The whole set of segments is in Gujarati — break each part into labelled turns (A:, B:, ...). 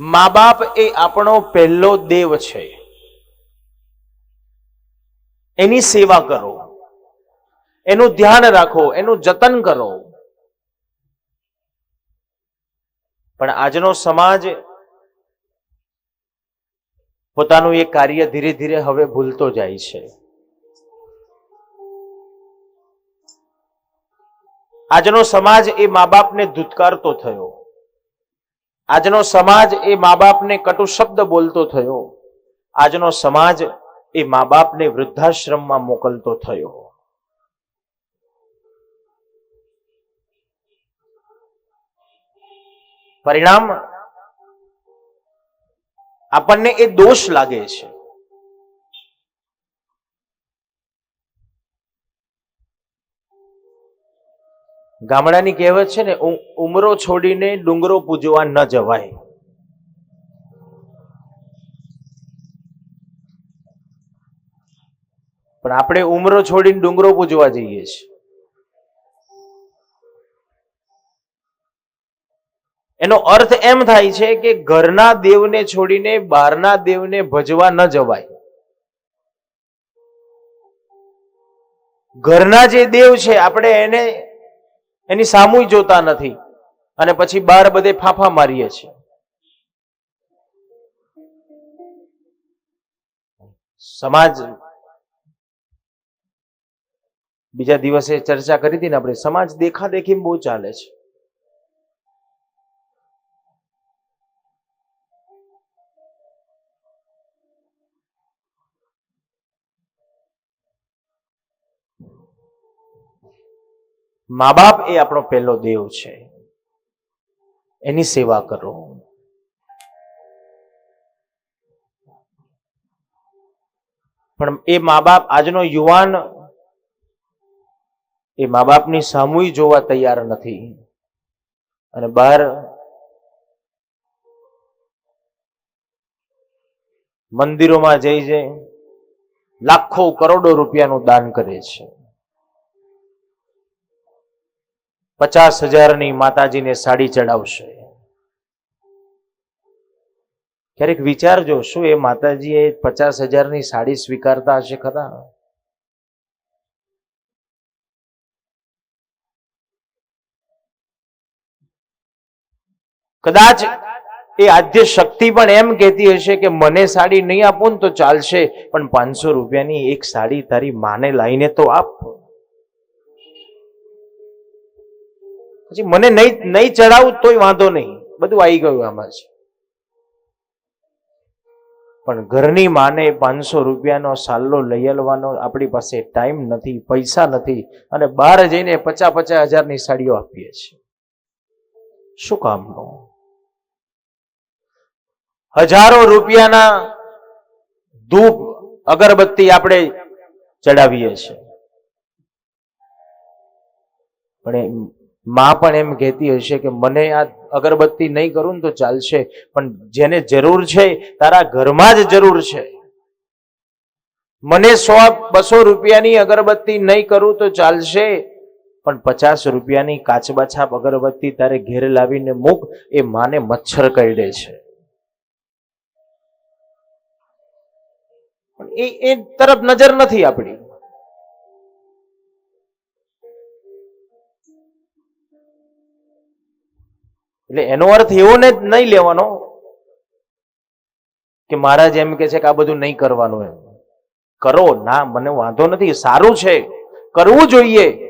A: મા બાપ એ આપણો પહેલો દેવ છે. એની સેવા કરો. એનું ધ્યાન રાખો, એનું જતન કરો. પણ આજનો સમાજ પોતાનું એ કાર્ય ધીરે ધીરે હવે ભૂલતો જાય છે. આજનો સમાજ એ મા બાપને ધુતકારતો થયો. આજનો સમાજ એ મા બાપને કટુ શબ્દ બોલતો થયો. આજનો સમાજ એ મા બાપને વૃદ્ધાશ્રમમાં મોકલતો થયો. પરિણામ આપણને એ દોષ લાગે છે. ગામડાની કહેવત છે ને ઉમરો છોડીને ડુંગરો પૂજવા ન જવાય. પણ આપણે ઉમરો છોડીને ડુંગરો પૂજવા જઈએ છીએ. એનો અર્થ એમ થાય છે કે ઘરના દેવને છોડીને બહારના દેવને ભજવા ન જવાય. ઘરના જે દેવ છે, આપણે એને એની સામુય જોતા નથી. અને પછી બાર બધે ફાફા મારીએ છીએ. સમાજ બીજા દિવસે ચર્ચા કરી હતી ને આપણે, સમાજ દેખા દેખી બહુ ચાલે છે. મા બાપ એ આપણો પહેલો દેવ છે. એની સેવા કરો. પણ એ મા બાપ આજનો યુવાન એ મા બાપની સામૂહી જોવા તૈયાર નથી. અને બહાર મંદિરોમાં જઈ જઈ લાખો કરોડો રૂપિયાનું દાન કરે છે. પચાસ હજારની માતાજીને સાડી ચડાવશે. ક્યારેક વિચારજો શું એ માતાજી એ પચાસ હજારની સાડી સ્વીકારતા હશે ખરા? કદાચ એ આદ્ય શક્તિ પણ એમ કહેતી હશે કે મને સાડી નહીં આપો ને તો ચાલશે, પણ પાંચસો રૂપિયાની એક સાડી તારી માને લાવીને તો આપ. પછી મને નહીં નહીં ચડાવું તોય વાંધો નહીં. બધું આવી ગયું આમાં છે પણ ઘરની માને પાંચસો રૂપિયાનો સાલ્લો લઈ આવવાનો આપણી પાસે ટાઈમ નથી, પૈસા નથી અને બહાર જઈને પચાસ પચાસ હજારની સાડીઓ આપીએ છીએ. શું કામનું હજારો રૂપિયાના ધૂપ અગરબત્તી આપણે ચડાવીએ છીએ. પણ માં પણ એમ કહેતી હશે કે મને આ અગરબત્તી નહીં કરું ને તો ચાલશે, પણ જેને જરૂર છે તારા ઘરમાં જ જરૂર છે. મને સો બસો રૂપિયાની અગરબત્તી નહીં કરું તો ચાલશે, પણ પચાસ રૂપિયાની કાચબા છાપ અગરબત્તી તારે ઘેર લાવીને મૂક, એ માને મચ્છર કરડે છે. એ તરફ નજર નથી આપણી. એટલે એનો અર્થ એવો ને નહીં લેવાનો કે મહારાજ એમ કે છે કે આ બધું નહીં કરવાનું એમ. કરો, ના, મને વાંધો નથી સારું છે, કરવું જોઈએ.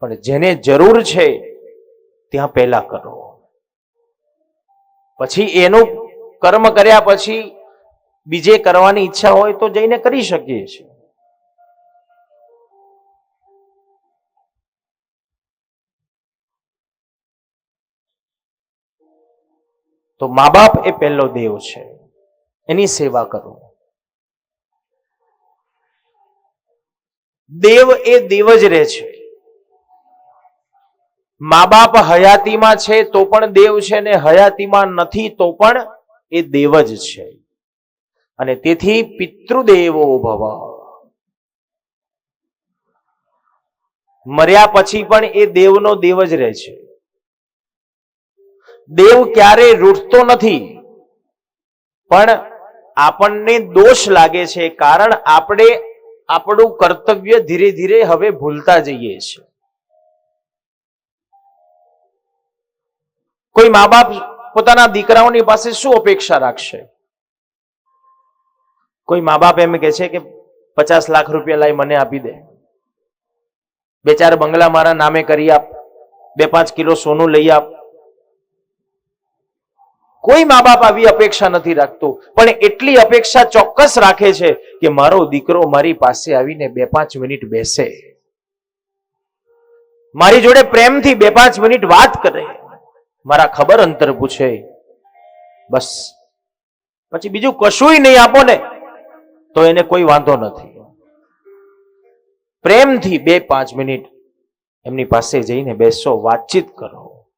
A: પણ જેને જરૂર છે, ત્યાં પહેલા કરો. પછી એનું કર્મ કર્યા પછી બીજે કરવાની ઈચ્છા હોય તો જઈને કરી શકીએ છીએ. તો મા બાપ એ પહેલો દેવ છે. એની સેવા કરો. દેવ એ દેવ જ રહે છે. મા બાપ હયાતીમાં છે તો પણ દેવ છે ને હયાતીમાં નથી તો પણ એ દેવ જ છે. અને તેથી પિતૃદેવો ભવ. મર્યા પછી પણ એ દેવનો દેવ જ રહે છે. દેવ ક્યારેય રૂઠતો નથી. પણ આપણને દોષ લાગે છે કારણ આપણે આપણું કર્તવ્ય ધીરે ધીરે હવે ભૂલતા જઈએ છીએ. કોઈ મા બાપ પોતાના દીકરાઓની પાસે શું અપેક્ષા રાખશે? કોઈ મા બાપ એમ કે છે કે પચાસ લાખ રૂપિયા લાઈ મને આપી દે. બે ચાર બંગલા મારા નામે કરી આપ. બે પાંચ કિલો સોનું લઈ આપ. કોઈ મા બાપ આવી અપેક્ષા નથી રાખતું. પણ એટલી અપેક્ષા ચોક્કસ રાખે છે કે મારો દીકરો મારી પાસે આવીને બે પાંચ મિનિટ બેસે. મારી જોડે પ્રેમથી બે પાંચ મિનિટ વાત કરે. મારા ખબર અંતર પૂછે. બસ. પછી બીજું કશુંય નહીં આપો ને, તો એને કોઈ વાંધો નથી. પ્રેમથી બે પાંચ મિનિટ એમની પાસે જઈને બેસો, વાતચીત કરો.